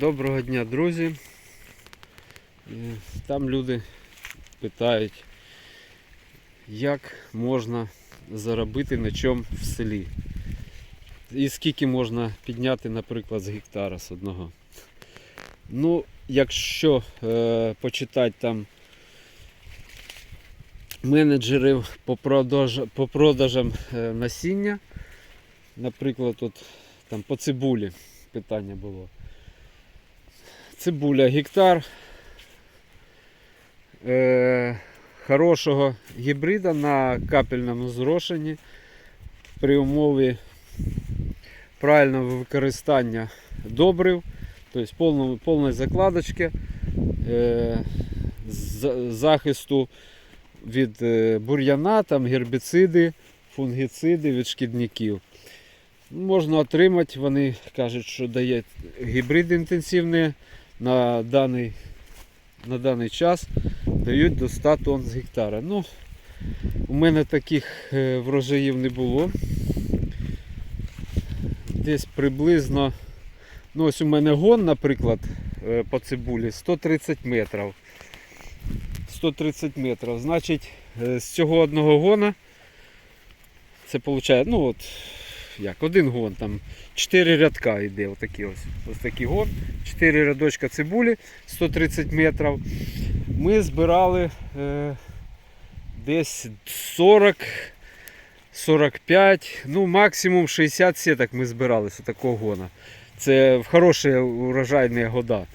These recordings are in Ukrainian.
Доброго дня, друзі. Е, Там люди питають, як можна заробити на чому в селі. І скільки можна підняти, наприклад, з гектара з одного. Ну, якщо е, почитати там менеджерів по, продаж, по продажам е, насіння, наприклад, от, там, по цибулі питання було. Цибуля гектар е, хорошого гібрида на капельному зрошенні при умові правильного використання добрив, тобто повної, закладочки, е, захисту від е, бур'яна, там, гербіциди, фунгіциди від шкідників. Можна отримати, вони кажуть, що дає гібрид інтенсивний на даний, на даний час дають до 100 тонн з гектара. Ну, у мене таких е, врожаїв не було. Десь приблизно, ну ось у мене гон, наприклад, е, по цибулі 130 метрів. 130 метрів. Значить, е, з цього одного гона це виходить, ну от, як, один гон, там 4 рядка йде, отакі ось. Ось такий гон, 4 рядочка цибулі, 130 метрів. Ми збирали е, десь 40, 45, ну максимум 60 сіток ми збирали з такого гона. Це в хороші урожайні года.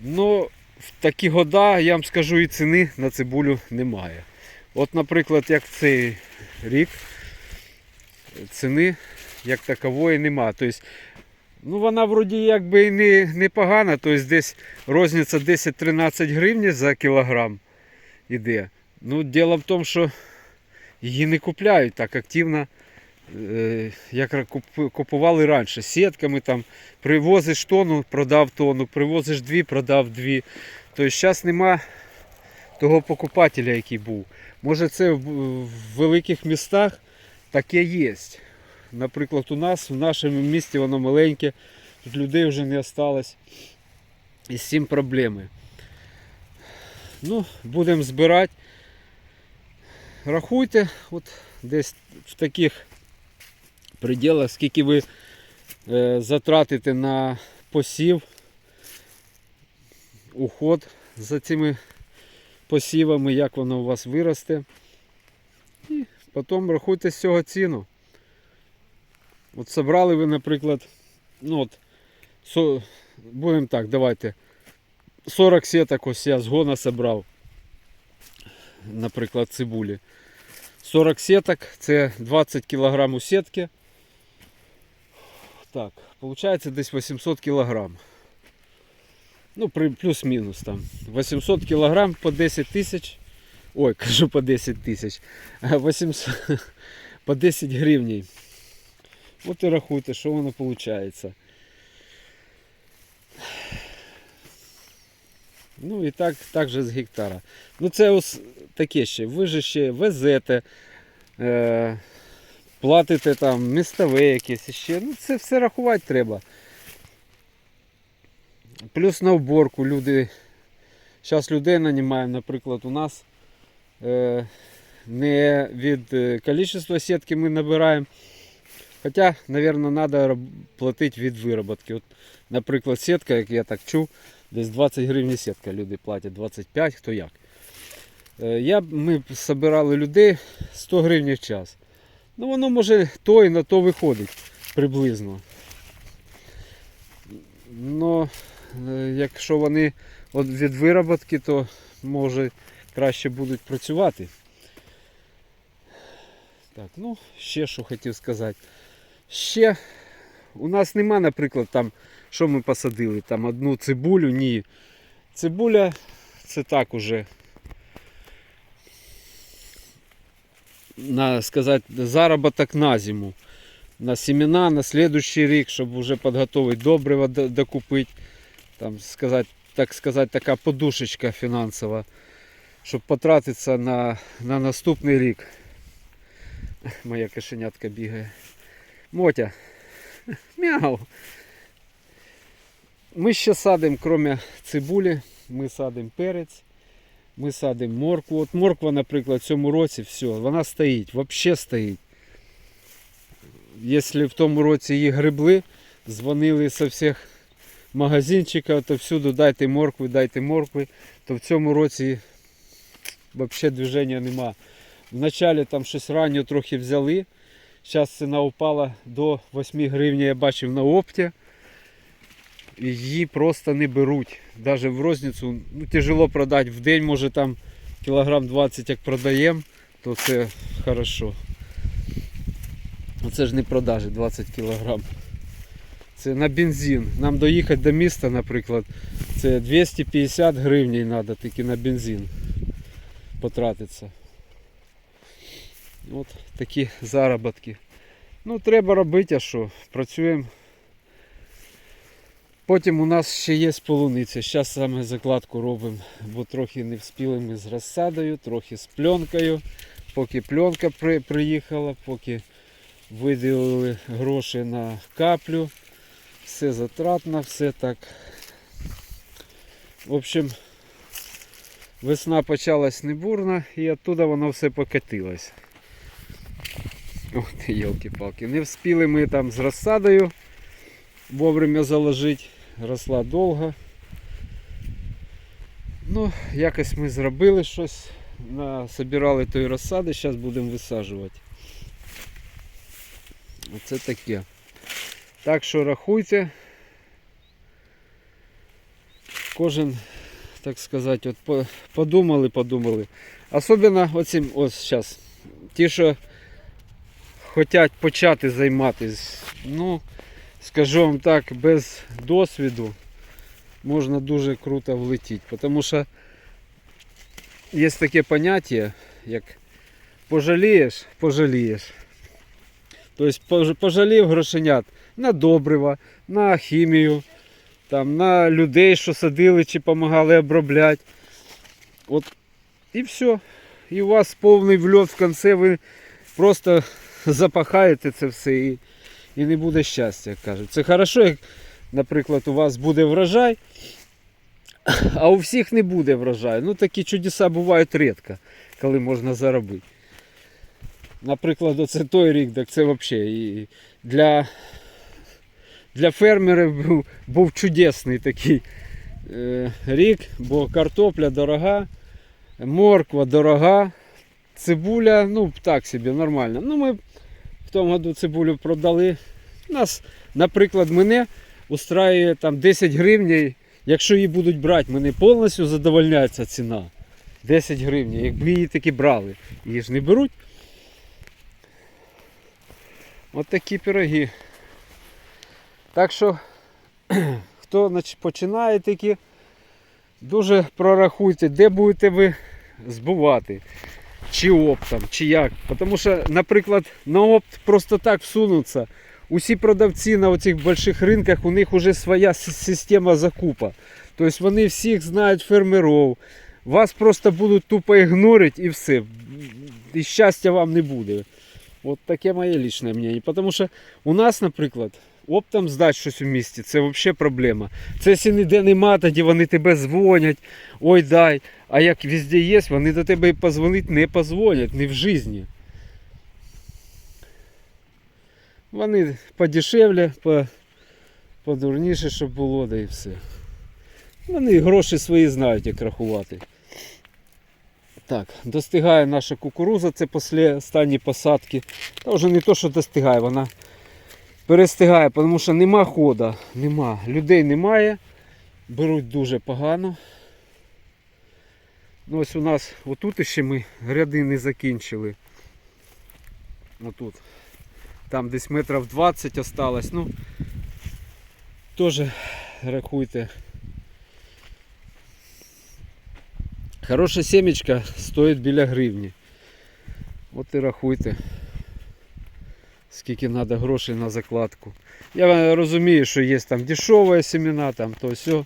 Ну, в такі года, я вам скажу, і ціни на цибулю немає. От, наприклад, як цей рік, ціни як такової немає. Тобто, ну вона вроді якби і не, не погана, тобто десь розниця 10-13 гривень за кілограм іде. Ну, діло в тому, що її не купляють так активно, е, як купували раніше. Сітками там привозиш тонну, продав тонну, привозиш дві, продав дві. Тобто зараз нема того покупателя, який був. Може це в великих містах таке є. Наприклад, у нас в нашому місті воно маленьке, тут людей вже не осталось. І з цим проблеми. Ну, будемо збирати. Рахуйте, от десь в таких пределах, скільки ви е, затратите на посів, уход за цими посівами, як воно у вас виросте. І потім рахуйте з цього ціну. От собрали ви, наприклад, ну от, со, будемо так, давайте. 40 сіток ось я згона собрав, наприклад, цибулі. 40 сіток, це 20 кг у сітки. Так, виходить десь 800 кг. Ну, плюс-мінус там. 800 кг по 10 тисяч. Ой, кажу по 10 тисяч. 800 по 10 гривень. От і рахуйте, що воно виходить. Ну і так, так же з гектара. Ну це ось таке ще. Ви же ще везете, е, платите там містове якесь ще. Ну це все рахувати треба. Плюс на уборку люди. Зараз людей нанімаємо, наприклад, у нас е, не від е, кількості сітки ми набираємо. Хоча, мабуть, треба платити від вироботки. От, наприклад, сітка, як я так чув, десь 20 гривень сітка люди платять, 25, хто як. Е, Я, ми збирали людей 100 гривень в час. Ну воно може то і на то виходить приблизно. Но е, якщо вони від вироботки, то може краще будуть працювати. Так, ну, ще що хотів сказати. Ще у нас нема, наприклад, там, що ми посадили, там одну цибулю, ні. Цибуля це так уже. На сказати, заробіток на зиму. На семена, на следующий рік, щоб вже підготовити добрива до- докупити. Там сказати, так сказати, така подушечка фінансова, щоб потратитися на, на наступний рік. Моя кошенятка бігає. Мотя. Мяу. Ми ще садимо, крім цибулі, ми садимо перець, ми садимо моркву. От морква, наприклад, в цьому році все, вона стоїть, взагалі стоїть. Якщо в тому році її грибли, дзвонили з всіх магазинчиків, то всюди дайте моркви, дайте моркви, то в цьому році взагалі движення нема. Вначалі там щось ранньо трохи взяли. Зараз ціна упала до 8 гривень, я бачив на опті. Її просто не беруть. Навіть в розницю ну, тяжело продати. В день може там кілограм 20 як продаємо, то це хорошо. Це ж не продажі 20 кілограм. Це на бензин. Нам доїхати до міста, наприклад, це 250 гривень треба тільки на бензин потратиться. От такі заробітки. Ну, треба робити, а що? Працюємо. Потім у нас ще є полуниця. Зараз саме закладку робимо, бо трохи не вспіли ми з розсадою, трохи з пленкою. Поки пленка при, приїхала, поки виділили гроші на каплю. Все затратно, все так. В общем, весна почалась не бурно і оттуда воно все покатилось. Ох ти, елки-палки. Не вспіли ми там з розсадою вовремя заложити. Росла довго. Ну, якось ми зробили щось, насобирали тої розсади, зараз будемо висаджувати. Оце таке. Так що рахуйте. Кожен, так сказати, от подумали, подумали. Особливо оцим ось зараз. Ті, що хочуть почати займатися. Ну, скажу вам так, без досвіду можна дуже круто влетіти. Тому що є таке поняття, як пожалієш, пожалієш. Тобто пож- пожалів грошенят на добрива, на хімію, там, на людей, що садили чи допомагали обробляти. От і все. І у вас повний вльот в кінці, ви просто запахаєте це все і, і не буде щастя, як кажуть. Це хорошо, як, наприклад, у вас буде врожай, а у всіх не буде врожаю. Ну такі чудеса бувають рідко, коли можна заробити. Наприклад, оце той рік, так це взагалі для, для фермерів був, був чудесний такий е, рік, бо картопля дорога, морква дорога, цибуля, ну так собі, нормально. Ну ми в тому году цибулю продали. Нас, наприклад, мене устраює там 10 гривень, якщо її будуть брати, мене повністю задовольняється ціна. 10 гривень, якби її таки брали. Її ж не беруть. От такі пироги. Так що, хто починає такі, дуже прорахуйте, де будете ви збувати. Чи оптом, чи як. Тому що, наприклад, на опт просто так всунуться. Усі продавці на оцих великих ринках, у них вже своя система закупа. Тобто вони всіх знають фермерів. Вас просто будуть тупо ігнорити і все. І щастя вам не буде. От таке моє лічне мнение. Тому що у нас, наприклад, оптом здати щось у місті, це взагалі проблема. Це якщо ніде нема, тоді вони тебе дзвонять, ой дай. А як везде є, вони до тебе і позвонити не позвонять, не в житті. Вони подешевле, по, подурніше, щоб було, да і все. Вони гроші свої знають, як рахувати. Так, достигає наша кукуруза, це після останньої посадки. Та вже не то, що достигає, вона перестигає, тому що нема хода, нема. Людей немає, беруть дуже погано. Ну ось у нас отут ще ми ряди не закінчили. Отут. Там десь метрів 20 осталось. Ну, теж рахуйте. Хороша семечка стоїть біля гривні. От і рахуйте скільки треба грошей на закладку. Я розумію, що є там дешеві семена, там то все.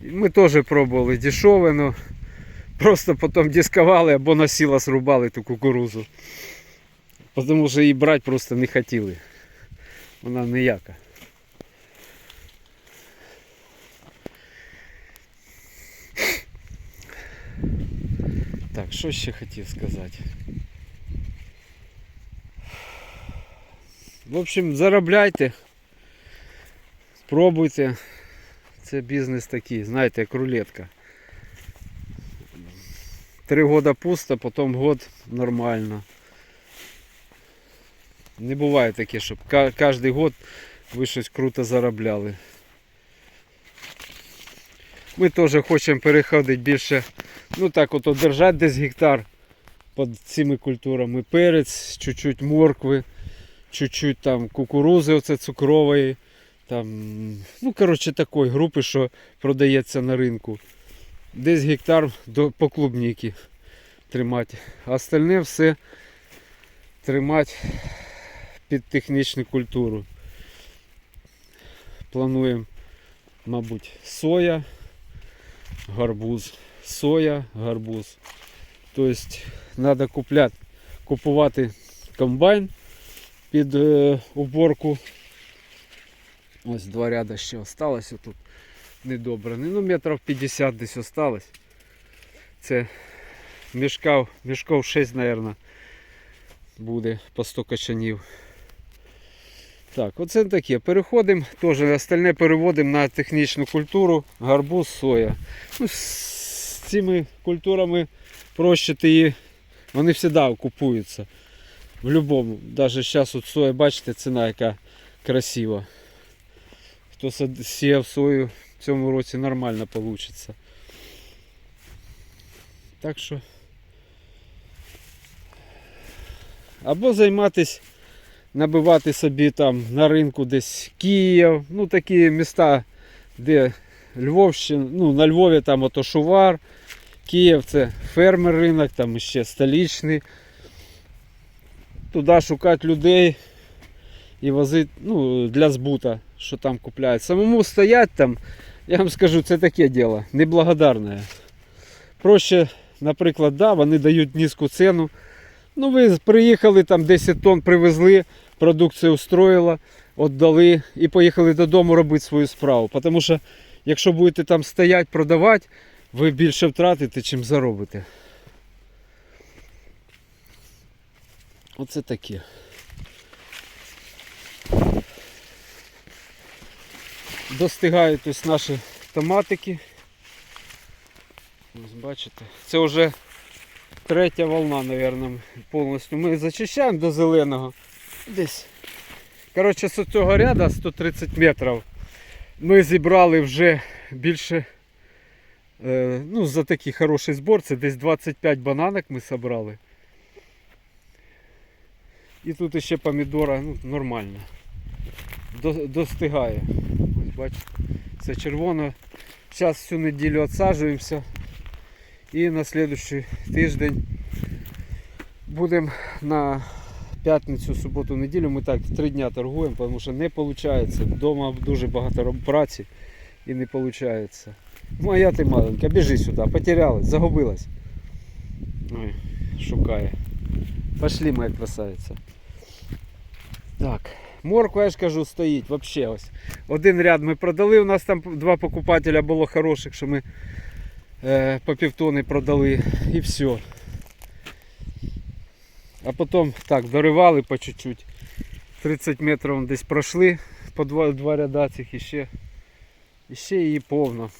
Ми теж пробували дешеве, але просто потім дискували або на сіла срубали ту кукурузу. Тому що її брати просто не хотіли. Вона ніяка. Так, що ще хотів сказати? В общем, заробляйте, пробуйте. Це бізнес такий, знаєте, як рулетка. Три года пусто, потім год нормально. Не буває таке, щоб кожен год ви щось круто заробляли. Ми теж хочемо переходити більше, ну так от держати десь гектар під цими культурами. Перець, чуть-чуть моркви, чуть-чуть там кукурузи оце цукрової. Там, ну, коротше, такої групи, що продається на ринку. Десь гектар до, по клубніки тримати. Остальне все тримати під технічну культуру. Плануємо, мабуть, соя, гарбуз. Соя, гарбуз. Тобто треба купувати комбайн під е, уборку. Ось два ряда ще осталося тут недобраний. Ну, метрів 50 десь осталось. Це мішкав, мішков 6, мабуть, буде по 100 качанів. Так, оце таке. Переходимо, теж остальне переводимо на технічну культуру, гарбуз, соя. Ну, з цими культурами проще ти її, вони завжди купуються. В будь-якому. Навіть зараз от соя, бачите, ціна яка красива. Хто сіяв сою в цьому році нормально вийде. Так що. Або займатися, набивати собі там на ринку десь Київ, ну такі міста, де Львовщина, ну на Львові там ото Шувар, Київ це фермер ринок, там ще столичний. Туди шукати людей і возити ну, для збута, що там купляють. Самому стоять там, я вам скажу, це таке діло, неблагодарне. Проще, наприклад, да, вони дають низьку ціну. Ну, ви приїхали там 10 тонн привезли, продукцію устроїла, віддали і поїхали додому робити свою справу. Тому що якщо будете там стояти, продавати, ви більше втратите, чим заробите. Оце таке. Достигають ось наші томатики. Ось бачите. Це вже третя волна, мабуть, повністю. Ми зачищаємо до зеленого. Десь. Коротше, з цього ряду 130 метрів ми зібрали вже більше. е, Ну, за такий хороший збор, це десь 25 бананок ми зібрали. І тут ще помідора ну, нормально. До, достигає. Ось бачите, це червоно. Зараз всю неділю відсаджуємося. І на слідуючий тиждень будемо на п'ятницю, суботу, неділю. Ми так три дня торгуємо, тому що не виходить. Вдома дуже багато праці і не виходить. Моя ти маленька, біжи сюди, потерялась, загубилась. Ой, шукає. Пошли, моя красавиця. Так, морква, я ж кажу, стоїть вообще ось. Один ряд ми продали, у нас там два покупателя було хороших, що ми е, по півтони продали і все. А потім так, доривали по чуть-чуть. 30 метрів десь пройшли по два, два ряда цих і ще, її повно.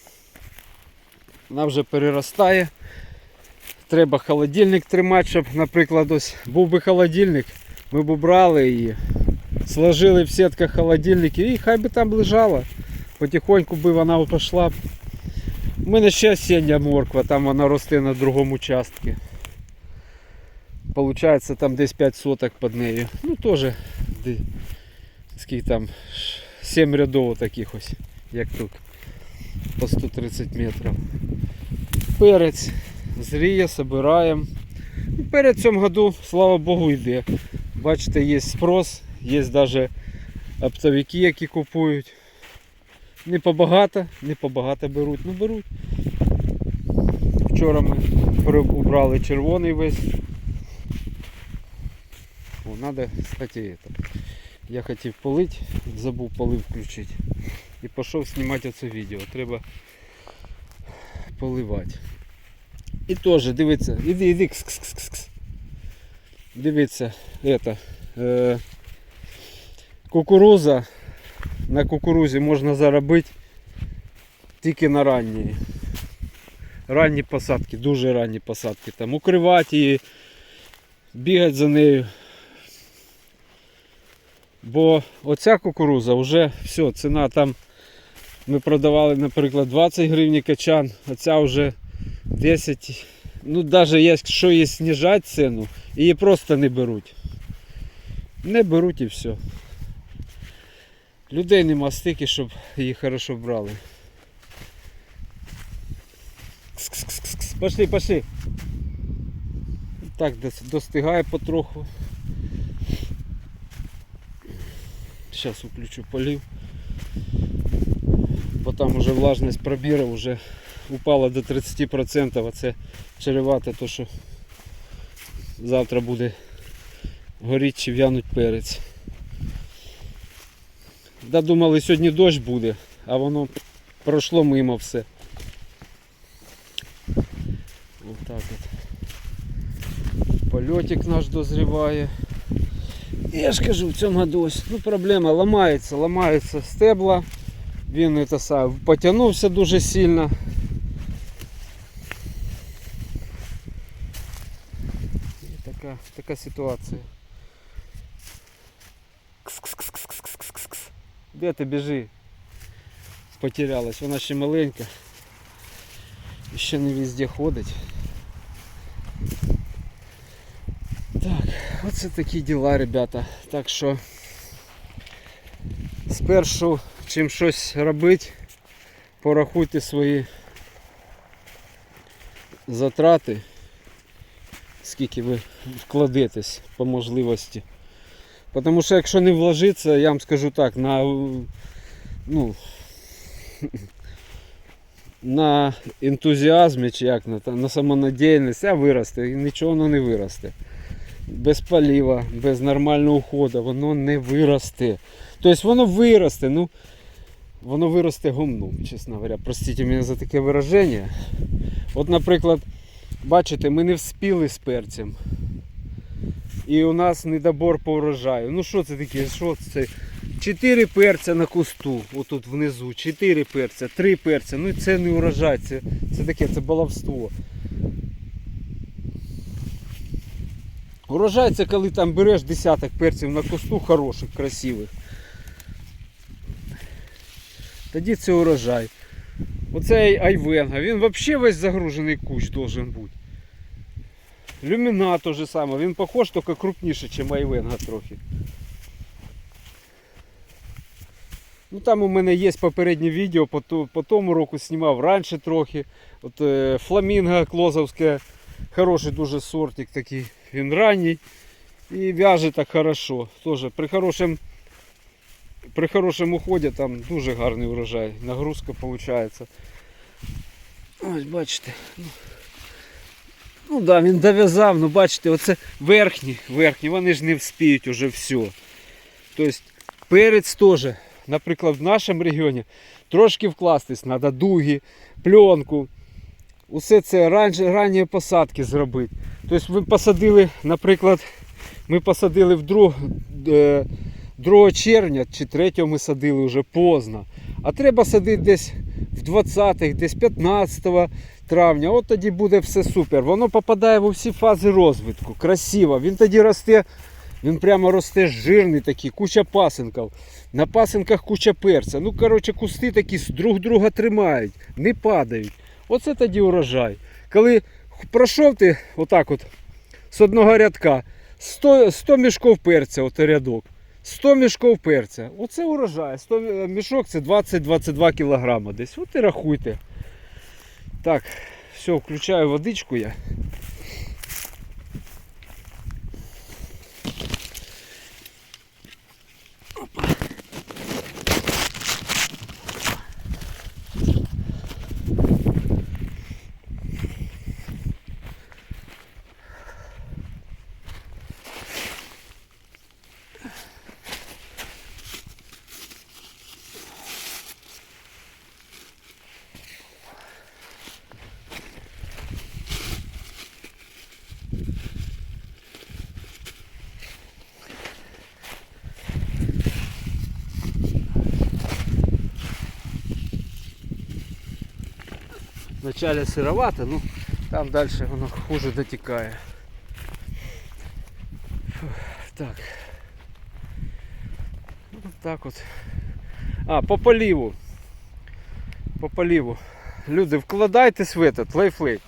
Вона вже переростає. Треба холодильник тримати, щоб, наприклад, ось був би холодильник, ми б брали її, сложили в сітках холодильники і хай би там лежала. Потихоньку би вона пішла. У мене ще осіння морква, там вона росте на другому участку. Получається там десь 5 соток під нею. Ну теж скільки там 7 рядов таких ось, як тут. По 130 метрів. Перець зріє, собираємо. Ну, Перед цьому году, слава Богу, йде. Бачите, є спрос, є навіть оптовики, які купують. Не побагато, не побагато беруть, ну беруть. Вчора ми убрали червоний весь. О, надо, кстати, это. Я хотів полити, забув полив включити. І пішов знімати це відео. Треба поливати. І теж, дивіться, іди, іди, кс -кс -кс -кс. Это, е, кукуруза. На кукурузі можна заробити тільки на ранній. Ранні посадки, дуже ранні посадки. Там укривати її, бігати за нею. Бо оця кукуруза вже все, ціна там ми продавали, наприклад, 20 гривень качан, а ця вже 10. Ну, навіть якщо її знижати ціну, її просто не беруть. Не беруть і все. Людей нема стільки, щоб її хорошо брали. Пошли, пошли. Так, дос- достигає потроху. Сейчас включу полив. Бо там уже влажність пробіра вже упала до 30%, а це чревато, то що завтра буде горіти чи в'януть перець. Да, думали сьогодні дощ буде, а воно пройшло мимо все. Отак от. Польотик наш дозріває. Я ж кажу, в цьому году ну проблема ламається, ламається стебла. Він це сам потягнувся дуже сильно. Така, така ситуація. Де ти біжи? Потерялась, вона ще маленька. Ще не везде ходить. Так, оце такі діла, ребята. Так що спершу чим щось робити, порахуйте свої затрати, скільки ви вкладетесь по можливості. Тому що якщо не вложитися, я вам скажу так, на ну, на ентузіазмі чи як на, на самонадіяльність, а виросте, і нічого воно не виросте. Без полива, без нормального уходу, воно не виросте. Тобто воно виросте, ну воно виросте гумном, чесно говоря. Простите мене за таке вираження. От, наприклад, бачите, ми не вспіли з перцем. І у нас недобор по урожаю. Ну що це таке? Що це? Чотири перця на кусту, отут внизу, чотири перця, три перця. Ну це не урожай, це, це таке, це баловство. Урожай це коли там береш десяток перців на кусту хороших, красивих. Тоді це урожай. Оцей айвенга, він взагалі весь загружений кущ должен бути. Люміна то же саме, він похож, тільки крупніше, ніж айвенга трохи. Ну там у мене є попереднє відео, по, по тому року знімав раніше трохи. От е, фламінго клозовське, хороший дуже сортик такий, він ранній. І в'яже так хорошо. Тоже при хорошем, при хорошому уході там дуже гарний урожай. Нагрузка виходить. Ось бачите. Ну, да, він дов'язав, ну бачите, оце верхні, верхні, вони ж не вспіють уже все. Тобто перець теж, наприклад, в нашому регіоні трошки вкластись треба дуги, пленку. Усе це ранні, посадки зробити. Тобто ви посадили, наприклад, ми посадили в 2, е, 2 червня чи 3 ми садили вже поздно. А треба садити десь в 20-х, десь 15 травня. От тоді буде все супер. Воно попадає в усі фази розвитку. Красиво. Він тоді росте, він прямо росте жирний такий, куча пасинків. На пасинках куча перця. Ну, коротше, кусти такі друг друга тримають, не падають. Оце тоді урожай. Коли пройшов ти отак от з одного рядка 100, 100 мішків перця, от рядок. 100 мішків перця. Оце урожай. 100 мішок це 20-22 кілограма десь. От і рахуйте. Так, все, включаю водичку я. Вначале сыровато, ну там дальше воно хуже дотікає. Фух, Так. Вот так от. А, по поліву. По поліву. Люди, вкладайтесь в этот лайфлейт.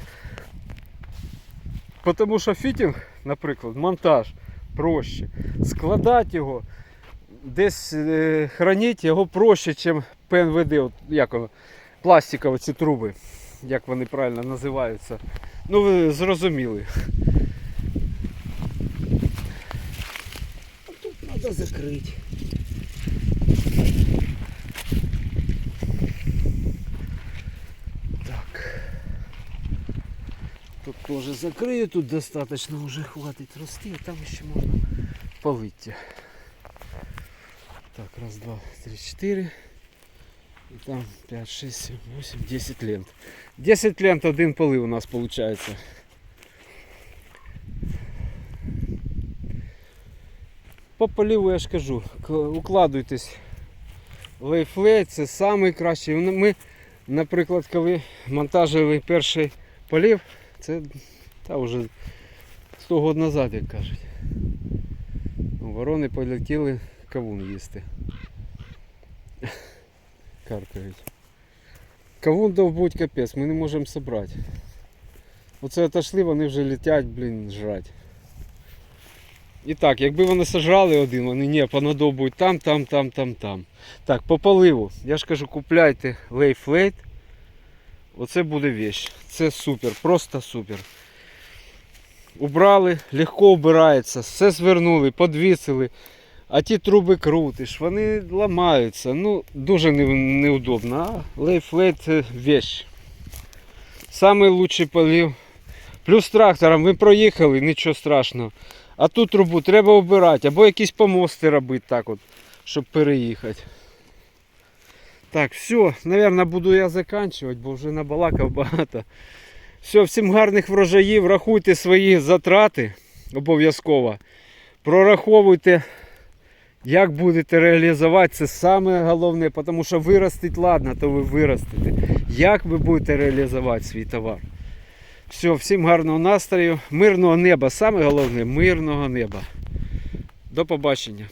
Потому що фітінг, наприклад, монтаж проще. Складати його, десь е, хранити його проще, ніж ПНВД, от, як воно, пластикові ці труби, як вони правильно називаються. Ну ви зрозуміли. Тут треба закрити. Так. Тут тоже закрою, тут достаточно уже хватит рости, а там еще можно полыть. Так, раз, два, три, четыре. И там 5, 6, 7, 8, 10 лент. 10 лент один полив у нас получается. По поливу я ж кажу, укладуйтесь. Лейфлей це найкращий. Ну, Ми, наприклад, коли монтажили перший полів, це та вже 100 років назад, як кажуть. Ну, Ворони полетіли кавун їсти. Каркають. Кавун довбуть капець, ми не можемо зібрати. Оце отошли, вони вже летять, блін, жрать. І так, якби вони сажали один, вони ні, понадобують там, там, там, там, там. Так, по поливу. Я ж кажу, купляйте лейфлейт. Оце буде вещь. Це супер, просто супер. Убрали, легко убирається, все звернули, подвісили. А ті труби крутиш, вони ламаються. Ну, дуже неудобно. А лейфлейт це вещь. Самий лучший полив. Плюс трактором ви проїхали, нічого страшного. А ту трубу треба обирати, або якісь помости робити так от, щоб переїхати. Так, все, наверное, буду я заканчивать, бо вже набалакав багато. Все, всім гарних врожаїв, рахуйте свої затрати обов'язково. Прораховуйте, як будете реалізувати. Це саме головне, тому що виростить, ладно, то ви виростете. Як ви будете реалізувати свій товар? Все, всім гарного настрою, мирного неба. Саме головне мирного неба. До побачення.